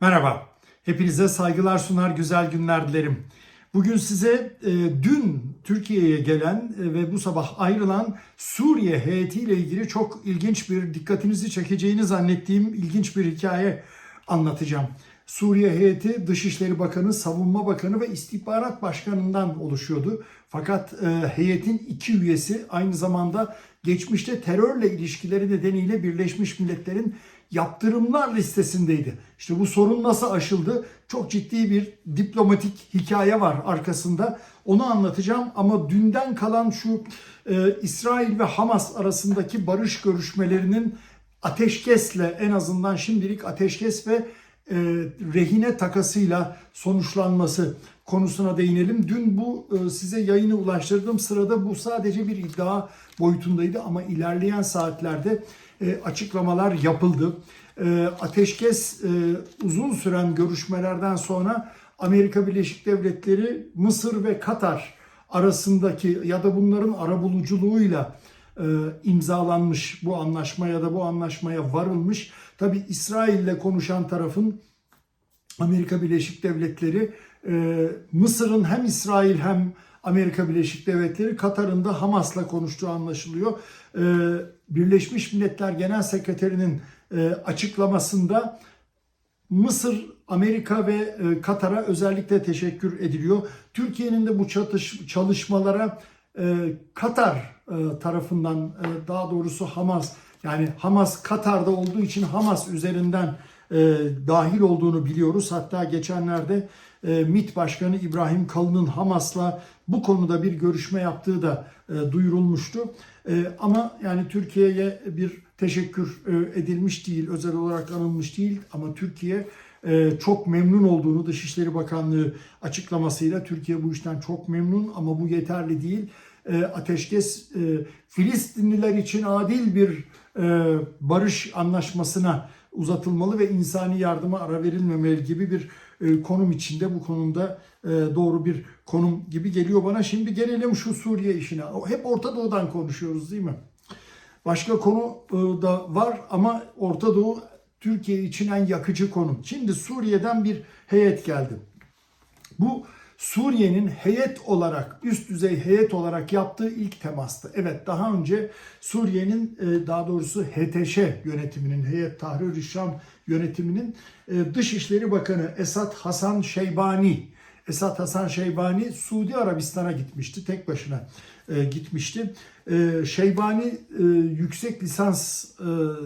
Merhaba, hepinize saygılar sunar, güzel günler dilerim. Bugün size e, dün Türkiye'ye gelen e, ve bu sabah ayrılan Suriye heyetiyle ilgili çok ilginç bir, dikkatinizi çekeceğini zannettiğim ilginç bir hikaye anlatacağım. Suriye heyeti Dışişleri Bakanı, Savunma Bakanı ve İstihbarat Başkanı'ndan oluşuyordu. Fakat e, heyetin iki üyesi aynı zamanda geçmişte terörle ilişkileri nedeniyle Birleşmiş Milletler'in yaptırımlar listesindeydi. İşte bu sorun nasıl aşıldı? Çok ciddi bir diplomatik hikaye var arkasında. Onu anlatacağım ama dünden kalan şu e, İsrail ve Hamas arasındaki barış görüşmelerinin ateşkesle en azından şimdilik ateşkes ve e, rehine takasıyla sonuçlanması konusuna değinelim. Dün bu e, size yayını ulaştırdığım sırada bu sadece bir iddia boyutundaydı ama ilerleyen saatlerde e, açıklamalar yapıldı. E, ateşkes e, uzun süren görüşmelerden sonra Amerika Birleşik Devletleri, Mısır ve Katar arasındaki ya da bunların arabuluculuğuyla imzalanmış bu anlaşma ya da bu anlaşmaya varılmış. Tabi İsrail ile konuşan tarafın Amerika Birleşik Devletleri, Mısır'ın hem İsrail hem Amerika Birleşik Devletleri, Katar'ın da Hamas'la konuştuğu anlaşılıyor. E, Birleşmiş Milletler Genel Sekreterinin e, açıklamasında Mısır, Amerika ve e, Katar'a özellikle teşekkür ediliyor. Türkiye'nin de bu çalışmalara e, Katar tarafından daha doğrusu Hamas yani Hamas Katar'da olduğu için Hamas üzerinden dahil olduğunu biliyoruz. Hatta geçenlerde MİT Başkanı İbrahim Kalın'ın Hamas'la bu konuda bir görüşme yaptığı da e, duyurulmuştu. E, ama yani Türkiye'ye bir teşekkür e, edilmiş değil, özel olarak anılmış değil ama Türkiye e, çok memnun olduğunu Dışişleri Bakanlığı açıklamasıyla Türkiye bu işten çok memnun ama bu yeterli değil. E, ateşkes e, Filistinliler için adil bir e, barış anlaşmasına uzatılmalı ve insani yardıma ara verilmemeli gibi bir e, konum içinde bu konumda e, doğru bir konum gibi geliyor bana. Şimdi gelelim şu Suriye işine. Hep Orta Doğu'dan konuşuyoruz değil mi? Başka konu e, da var ama Orta Doğu Türkiye için en yakıcı konu. Şimdi Suriye'den bir heyet geldi. Bu Suriye'nin heyet olarak, üst düzey heyet olarak yaptığı ilk temastı. Evet daha önce Suriye'nin e, daha doğrusu HTŞ yönetiminin, Heyet Tahrir Şam yönetiminin e, Dışişleri Bakanı Esat Hasan Şeybani, Esat Hasan Şeybani Suudi Arabistan'a gitmişti, tek başına e, gitmişti. Şeybani yüksek lisans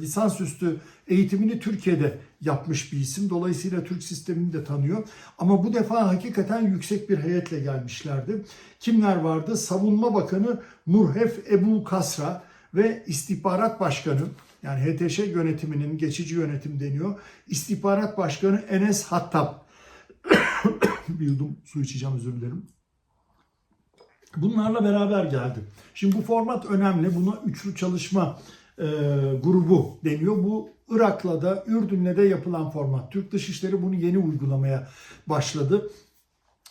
lisansüstü eğitimini Türkiye'de yapmış bir isim. Dolayısıyla Türk sistemini de tanıyor. Ama bu defa hakikaten yüksek bir heyetle gelmişlerdi. Kimler vardı? Savunma Bakanı Murhef Ebu Kasra ve İstihbarat Başkanı yani HTŞ yönetiminin geçici yönetim deniyor. İstihbarat Başkanı Enes Hattab. bir yudum su içeceğim özür dilerim. Bunlarla beraber geldi. Şimdi bu format önemli. Buna üçlü çalışma e, grubu deniyor. Bu Irak'la da Ürdün'le de yapılan format. Türk Dışişleri bunu yeni uygulamaya başladı.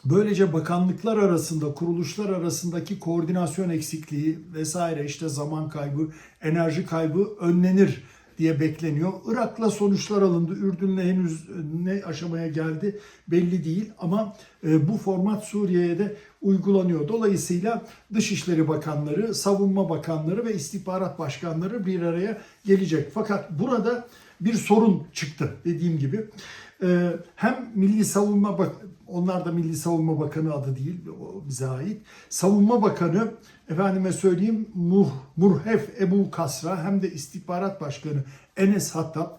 Böylece bakanlıklar arasında, kuruluşlar arasındaki koordinasyon eksikliği vesaire işte zaman kaybı, enerji kaybı önlenir diye bekleniyor. Irak'la sonuçlar alındı. Ürdün'le henüz ne aşamaya geldi belli değil ama e, bu format Suriye'ye de uygulanıyor. Dolayısıyla Dışişleri Bakanları, Savunma Bakanları ve İstihbarat Başkanları bir araya gelecek. Fakat burada bir sorun çıktı dediğim gibi. E, hem Milli Savunma Bak onlar da Milli Savunma Bakanı adı değil, o bize ait. Savunma Bakanı, efendime söyleyeyim Muh, Murhef Ebu Kasra hem de İstihbarat Başkanı Enes Hattab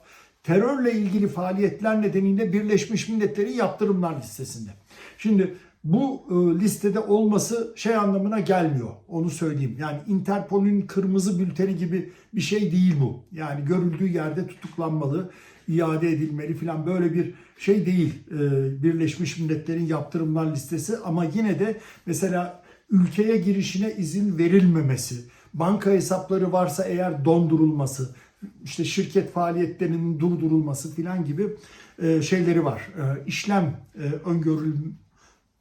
terörle ilgili faaliyetler nedeniyle Birleşmiş Milletler'in yaptırımlar listesinde. Şimdi bu e, listede olması şey anlamına gelmiyor. Onu söyleyeyim. Yani Interpol'ün kırmızı bülteni gibi bir şey değil bu. Yani görüldüğü yerde tutuklanmalı, iade edilmeli falan böyle bir şey değil. E, Birleşmiş Milletler'in yaptırımlar listesi ama yine de mesela ülkeye girişine izin verilmemesi, banka hesapları varsa eğer dondurulması, işte şirket faaliyetlerinin durdurulması filan gibi e, şeyleri var. E, işlem öngörül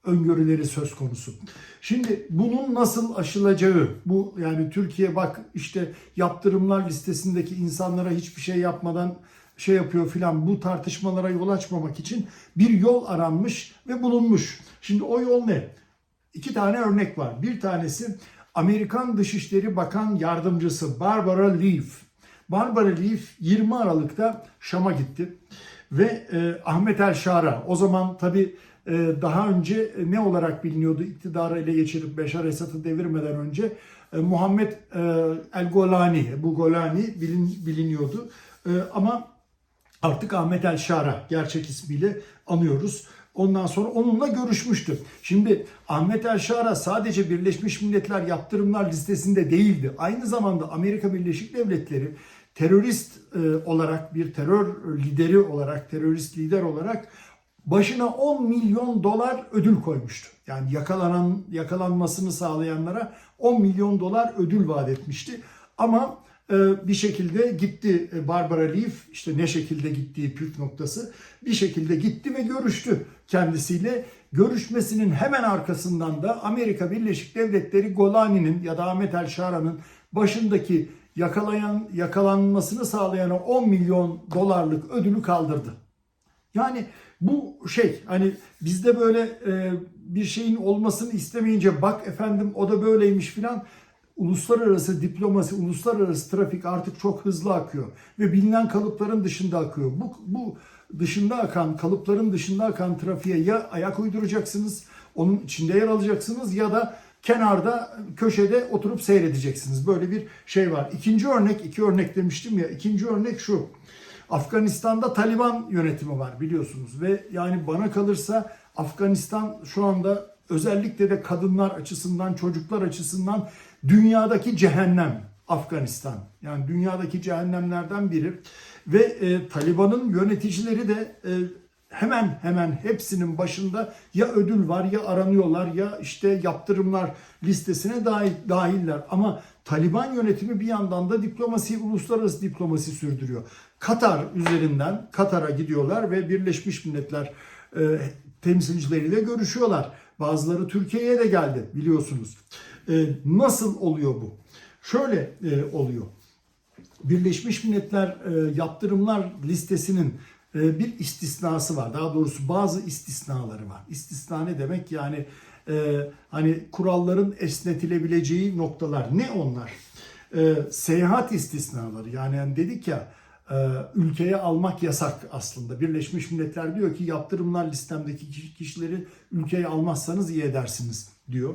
öngörüleri söz konusu. Şimdi bunun nasıl aşılacağı, bu yani Türkiye bak işte yaptırımlar listesindeki insanlara hiçbir şey yapmadan şey yapıyor filan bu tartışmalara yol açmamak için bir yol aranmış ve bulunmuş. Şimdi o yol ne? İki tane örnek var. Bir tanesi Amerikan Dışişleri Bakan Yardımcısı Barbara Leaf. Barbara Leaf 20 Aralık'ta Şam'a gitti ve e, Ahmet El Şara o zaman tabi daha önce ne olarak biliniyordu iktidarı ele geçirip Beşar Esad'ı devirmeden önce e, Muhammed e, El Golani, bu Golani bilin, biliniyordu. E, ama artık Ahmet El Şara gerçek ismiyle anıyoruz. Ondan sonra onunla görüşmüştü. Şimdi Ahmet El Şara sadece Birleşmiş Milletler yaptırımlar listesinde değildi. Aynı zamanda Amerika Birleşik Devletleri terörist olarak bir terör lideri olarak, terörist lider olarak başına 10 milyon dolar ödül koymuştu. Yani yakalanan yakalanmasını sağlayanlara 10 milyon dolar ödül vaat etmişti. Ama e, bir şekilde gitti e, Barbara Leaf işte ne şekilde gittiği püf noktası bir şekilde gitti ve görüştü kendisiyle. Görüşmesinin hemen arkasından da Amerika Birleşik Devletleri Golani'nin ya da Ahmet El Şara'nın başındaki yakalayan yakalanmasını sağlayan 10 milyon dolarlık ödülü kaldırdı. Yani bu şey hani bizde böyle e, bir şeyin olmasını istemeyince bak efendim o da böyleymiş filan uluslararası diplomasi, uluslararası trafik artık çok hızlı akıyor ve bilinen kalıpların dışında akıyor. Bu, bu dışında akan, kalıpların dışında akan trafiğe ya ayak uyduracaksınız, onun içinde yer alacaksınız ya da kenarda, köşede oturup seyredeceksiniz. Böyle bir şey var. İkinci örnek, iki örnek demiştim ya, ikinci örnek şu. Afganistan'da Taliban yönetimi var biliyorsunuz ve yani bana kalırsa Afganistan şu anda özellikle de kadınlar açısından, çocuklar açısından dünyadaki cehennem Afganistan. Yani dünyadaki cehennemlerden biri ve e, Taliban'ın yöneticileri de e, hemen hemen hepsinin başında ya ödül var ya aranıyorlar ya işte yaptırımlar listesine dahil, dahiller. Ama Taliban yönetimi bir yandan da diplomasi, uluslararası diplomasi sürdürüyor. Katar üzerinden Katar'a gidiyorlar ve Birleşmiş Milletler e, temsilcileriyle görüşüyorlar. Bazıları Türkiye'ye de geldi biliyorsunuz. E, nasıl oluyor bu? Şöyle e, oluyor. Birleşmiş Milletler e, yaptırımlar listesinin e, bir istisnası var. Daha doğrusu bazı istisnaları var. İstisna ne demek? Yani hani kuralların esnetilebileceği noktalar. Ne onlar? Seyahat istisnaları. Yani, yani dedik ya ülkeye almak yasak aslında. Birleşmiş Milletler diyor ki yaptırımlar listemdeki kişileri ülkeye almazsanız iyi edersiniz diyor.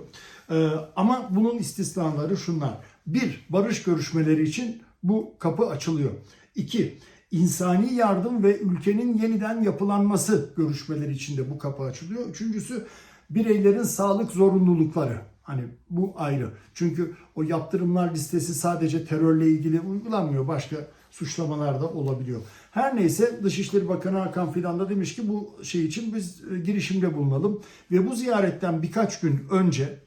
E, ama bunun istisnaları şunlar. Bir, barış görüşmeleri için bu kapı açılıyor. İki, insani yardım ve ülkenin yeniden yapılanması görüşmeleri içinde bu kapı açılıyor. Üçüncüsü bireylerin sağlık zorunlulukları. Hani bu ayrı. Çünkü o yaptırımlar listesi sadece terörle ilgili uygulanmıyor. Başka suçlamalar da olabiliyor. Her neyse Dışişleri Bakanı Hakan Fidan da demiş ki bu şey için biz e, girişimde bulunalım. Ve bu ziyaretten birkaç gün önce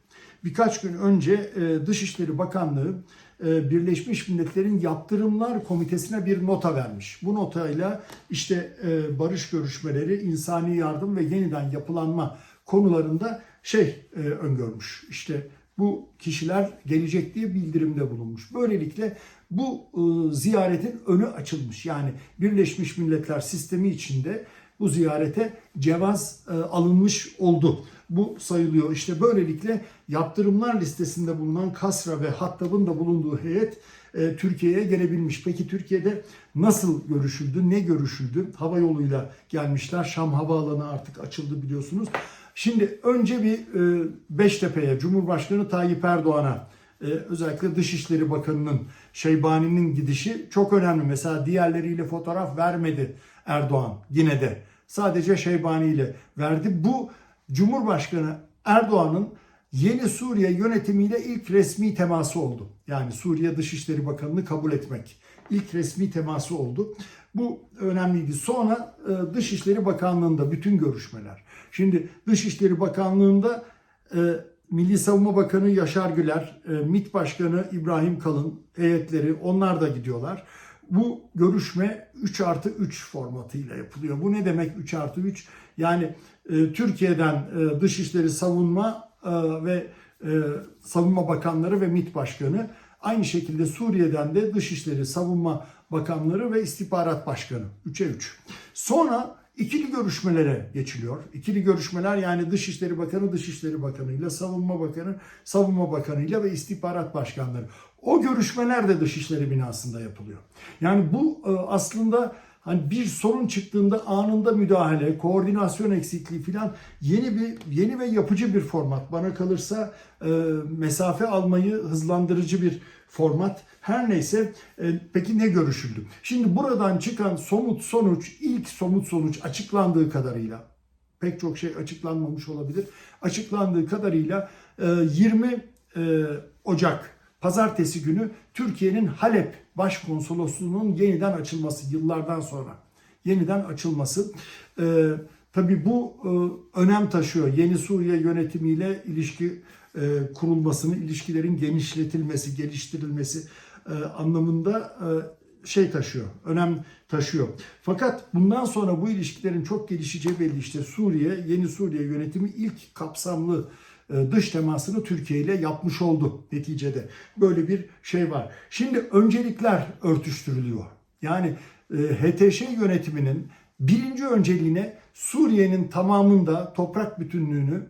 birkaç gün önce e, Dışişleri Bakanlığı e, Birleşmiş Milletler'in Yaptırımlar Komitesi'ne bir nota vermiş. Bu notayla işte barış görüşmeleri, insani yardım ve yeniden yapılanma konularında şey öngörmüş. İşte bu kişiler gelecek diye bildirimde bulunmuş. Böylelikle bu e, ziyaretin önü açılmış. Yani Birleşmiş Milletler sistemi içinde bu ziyarete cevaz e, alınmış oldu. Bu sayılıyor. İşte böylelikle yaptırımlar listesinde bulunan Kasra ve Hattab'ın da bulunduğu heyet e, Türkiye'ye gelebilmiş. Peki Türkiye'de nasıl görüşüldü, ne görüşüldü? Hava yoluyla gelmişler. Şam Havaalanı artık açıldı biliyorsunuz. Şimdi önce bir e, Beştepe'ye, Cumhurbaşkanı Tayyip Erdoğan'a, özellikle Dışişleri Bakanı'nın, Şeybani'nin gidişi çok önemli. Mesela diğerleriyle fotoğraf vermedi Erdoğan yine de. Sadece Şeybani ile verdi. Bu Cumhurbaşkanı Erdoğan'ın yeni Suriye yönetimiyle ilk resmi teması oldu. Yani Suriye Dışişleri Bakanı'nı kabul etmek. ilk resmi teması oldu. Bu önemliydi. Sonra e, Dışişleri Bakanlığı'nda bütün görüşmeler. Şimdi Dışişleri Bakanlığı'nda e, Milli Savunma Bakanı Yaşar Güler, e, MİT Başkanı İbrahim Kalın heyetleri onlar da gidiyorlar. Bu görüşme 3 artı 3 formatıyla yapılıyor. Bu ne demek 3 artı 3? Yani e, Türkiye'den e, Dışişleri Savunma e, ve e, Savunma Bakanları ve MİT Başkanı Aynı şekilde Suriye'den de Dışişleri, Savunma Bakanları ve İstihbarat Başkanı. 3'e 3. Sonra ikili görüşmelere geçiliyor. İkili görüşmeler yani Dışişleri Bakanı Dışişleri Bakanı ile Savunma Bakanı Savunma Bakanı ile ve İstihbarat Başkanları. O görüşmeler de Dışişleri binasında yapılıyor. Yani bu e, aslında hani bir sorun çıktığında anında müdahale, koordinasyon eksikliği falan yeni bir yeni ve yapıcı bir format. Bana kalırsa e, mesafe almayı hızlandırıcı bir format. Her neyse e, peki ne görüşüldü? Şimdi buradan çıkan somut sonuç, ilk somut sonuç açıklandığı kadarıyla pek çok şey açıklanmamış olabilir. Açıklandığı kadarıyla e, 20 e, Ocak pazartesi günü Türkiye'nin Halep Başkonsolosluğu'nun yeniden açılması yıllardan sonra yeniden açılması e, tabii bu e, önem taşıyor. Yeni Suriye yönetimiyle ilişki e, kurulmasını, ilişkilerin genişletilmesi, geliştirilmesi e, anlamında e, şey taşıyor, önem taşıyor. Fakat bundan sonra bu ilişkilerin çok gelişeceği belli. İşte Suriye, yeni Suriye yönetimi ilk kapsamlı dış temasını Türkiye ile yapmış oldu neticede. Böyle bir şey var. Şimdi öncelikler örtüştürülüyor. Yani e, HTŞ yönetiminin birinci önceliğine Suriye'nin tamamında toprak bütünlüğünü e,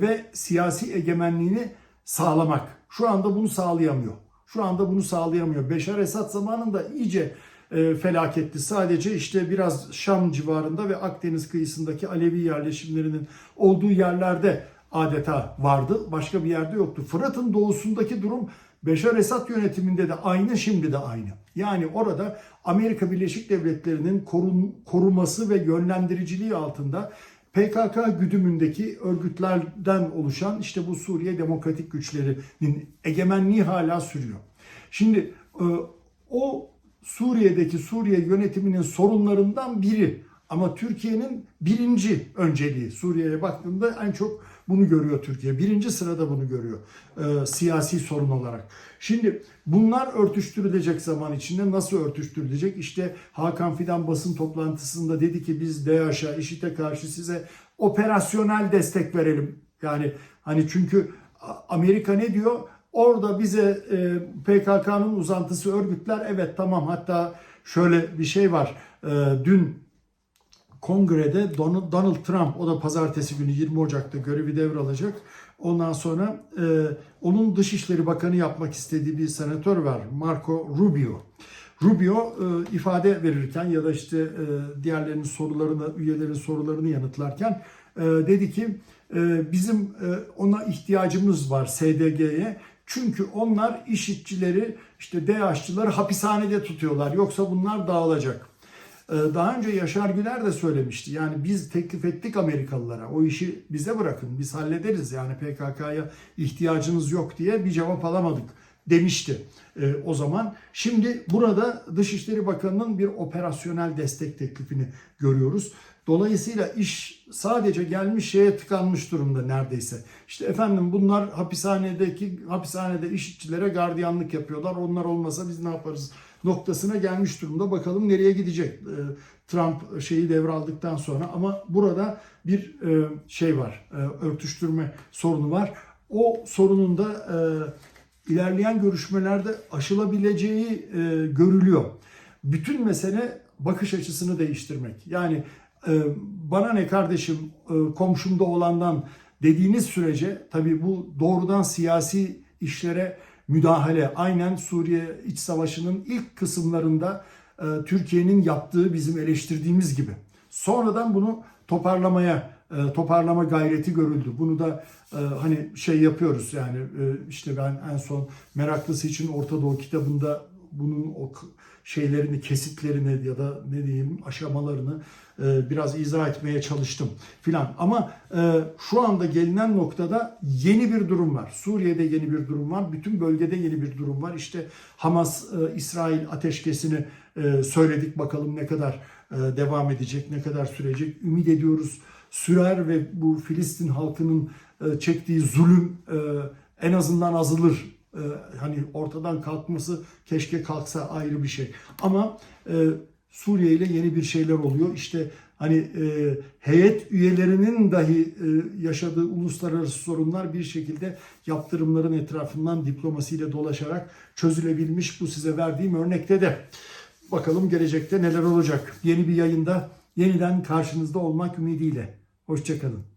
ve siyasi egemenliğini sağlamak. Şu anda bunu sağlayamıyor. Şu anda bunu sağlayamıyor. Beşar Esad zamanında iyice e, felaketti. Sadece işte biraz Şam civarında ve Akdeniz kıyısındaki Alevi yerleşimlerinin olduğu yerlerde adeta vardı. Başka bir yerde yoktu. Fırat'ın doğusundaki durum Beşar Esad yönetiminde de aynı, şimdi de aynı. Yani orada Amerika Birleşik Devletleri'nin korun, koruması ve yönlendiriciliği altında PKK güdümündeki örgütlerden oluşan işte bu Suriye Demokratik Güçleri'nin egemenliği hala sürüyor. Şimdi e, o Suriye'deki Suriye yönetiminin sorunlarından biri ama Türkiye'nin birinci önceliği Suriye'ye baktığında en çok bunu görüyor Türkiye. Birinci sırada bunu görüyor e, siyasi sorun olarak. Şimdi bunlar örtüştürülecek zaman içinde nasıl örtüştürülecek? İşte Hakan Fidan basın toplantısında dedi ki biz DAEŞ'a, IŞİD'e karşı size operasyonel destek verelim. Yani hani çünkü Amerika ne diyor? Orada bize e, PKK'nın uzantısı örgütler evet tamam hatta şöyle bir şey var. E, dün kongrede Donald, Trump o da pazartesi günü 20 Ocak'ta görevi devralacak. Ondan sonra e, onun Dışişleri Bakanı yapmak istediği bir senatör var Marco Rubio. Rubio e, ifade verirken ya da işte e, diğerlerinin sorularını, üyelerin sorularını yanıtlarken e, dedi ki e, bizim e, ona ihtiyacımız var SDG'ye. Çünkü onlar işitçileri, işte DAEŞ'çıları hapishanede tutuyorlar. Yoksa bunlar dağılacak. Ee, Daha önce Yaşar Güler de söylemişti. Yani biz teklif ettik Amerikalılara. O işi bize bırakın. Biz hallederiz. Yani PKK'ya ihtiyacınız yok diye bir cevap alamadık demişti e, o zaman. Şimdi burada Dışişleri Bakanı'nın bir operasyonel destek teklifini görüyoruz. Dolayısıyla iş sadece gelmiş şeye tıkanmış durumda neredeyse. İşte efendim bunlar hapishanedeki hapishanede işçilere gardiyanlık yapıyorlar. Onlar olmasa biz ne yaparız noktasına gelmiş durumda. Bakalım nereye gidecek e, Trump şeyi devraldıktan sonra. Ama burada bir e, şey var, e, örtüştürme sorunu var. O sorunun da ilerleyen görüşmelerde aşılabileceği görülüyor. Bütün mesele bakış açısını değiştirmek. Yani bana ne kardeşim komşumda olandan dediğiniz sürece tabii bu doğrudan siyasi işlere müdahale aynen Suriye iç savaşının ilk kısımlarında e, Türkiye'nin yaptığı bizim eleştirdiğimiz gibi. Sonradan bunu toparlamaya e, toparlama gayreti görüldü. Bunu da e, hani şey yapıyoruz yani e, işte ben en son meraklısı için Orta Doğu kitabında bunun o şeylerini, kesitlerini ya da ne diyeyim aşamalarını e, biraz izah etmeye çalıştım filan. Ama e, şu anda gelinen noktada yeni bir durum var. Suriye'de yeni bir durum var. Bütün bölgede yeni bir durum var. İşte Hamas, e, İsrail ateşkesini söyledik. Bakalım ne kadar devam edecek, ne kadar sürecek. Ümit ediyoruz sürer ve bu Filistin halkının çektiği zulüm en azından azalır e, hani ortadan kalkması keşke kalksa ayrı bir şey. Ama e, Suriye ile yeni bir şeyler oluyor. İşte Hani e, heyet üyelerinin dahi e, yaşadığı uluslararası sorunlar bir şekilde yaptırımların etrafından diplomasiyle dolaşarak çözülebilmiş bu size verdiğim örnekte de. Bakalım gelecekte neler olacak. Yeni bir yayında yeniden karşınızda olmak ümidiyle. Hoşçakalın.